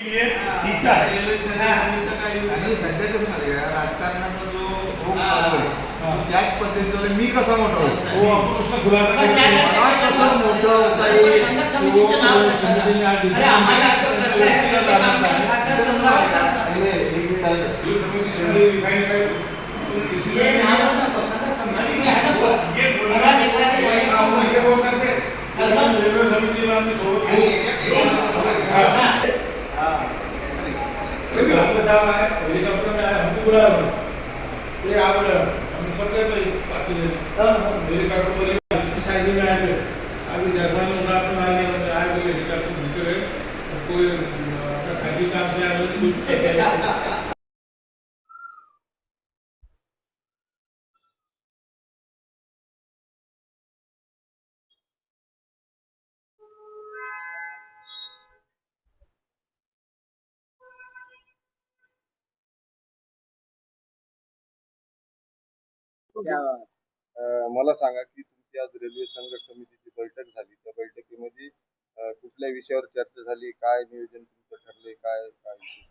इच्छा आहे आणि सध्या कसं माहिती आहे राजकारणाचा जो हा. चालू आहे हा. त्याच पद्धतीने मी कसा मोठा होतो हो मला कसं मोठं होता येईल. ही समिती सगळी रिफाईन काय हे डिसिजन नावच नको. संघटक समिती. आहे ना, बघा, देखा, ते वैयक्तिक आपण हे बोलू शकते. आपण रेल्वे समितीला आम्ही सोबत साहब आहे हेलिकॉप्टर में आए हमको बुलाया उन्होंने। ये आप हम सब गए थे पैसेंजर हो, हो. हेलीकॉप्टर वाले इसी साइड में आए थे अभी जैसा रात में आए हैं आए बोले हेलीकॉप्टर घूमते हुए तो कोई अ, अपना खाती काम से आए मला सांगा की तुमची आज रेल्वे संघर्ष समितीची बैठक झाली. त्या बैठकीमध्ये कुठल्या विषयावर चर्चा झाली? काय नियोजन तुमचं ठरले काय काय विषय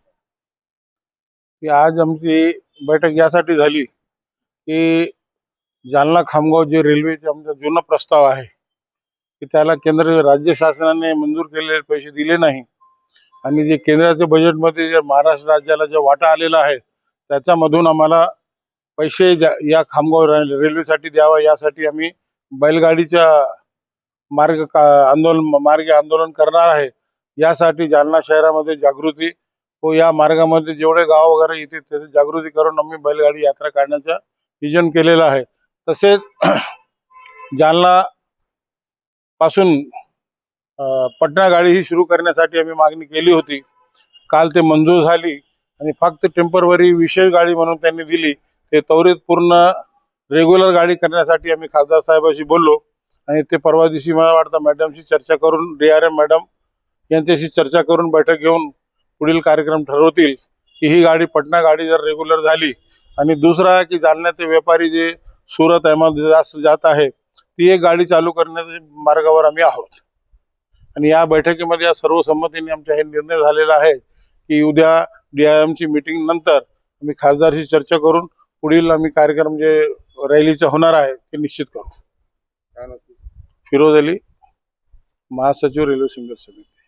आज आमची बैठक यासाठी झाली की जालना खामगाव जे रेल्वेचे आमचा जुना प्रस्ताव आहे की त्याला केंद्र राज्य शासनाने मंजूर केलेले पैसे दिले नाही. आणि जे केंद्राच्या बजेटमध्ये जे महाराष्ट्र राज्याला जे वाटा आलेला आहे त्याच्यामधून आम्हाला पैसे ज्या- या खामगाव रे- रेल्वेसाठी द्यावा यासाठी आम्ही बैलगाडीच्या मार्ग का- आंदोलन मार्गे आंदोलन करणार आहे. यासाठी जालना शहरामध्ये जागृती व या मार्गामध्ये जेवढे गाव वगैरे येते त्याची जागृती करून आम्ही बैलगाडी यात्रा काढण्याचा नियोजन केलेलं आहे. तसेच जालना पासून अं, पटना गाडी ही सुरू करण्यासाठी आम्ही मागणी केली होती. काल ते मंजूर झाली आणि फक्त टेम्परवरी विशेष गाडी म्हणून त्यांनी दिली. ते त्वरित पूर्ण रेग्युलर गाडी करण्यासाठी आम्ही खासदार साहेबांशी बोललो. आणि ते परवा दिवशी मला वाटतं मॅडमशी चर्चा करून डी आर एम मॅडम यांच्याशी चर्चा करून बैठक घेऊन पुढील कार्यक्रम ठरवतील की ही गाडी पटना गाडी जर रेग्युलर झाली आणि दुसरा की जालन्याचे व्यापारी जे सुरत अहमद जास्त जात आहे ती एक गाडी चालू करण्याच्या मार्गावर आम्ही आहोत. आणि या बैठकीमध्ये या सर्व संमतीने आमचा हे निर्णय झालेला आहे की उद्या डी आय एमची मीटिंग नंतर आम्ही खासदारशी चर्चा करून पुढील आम्ही कार्यक्रम जे रॅलीचा होणार आहे ते निश्चित करू काय फिरोज अली महासचिव रेल्वे संघर्ष समिती.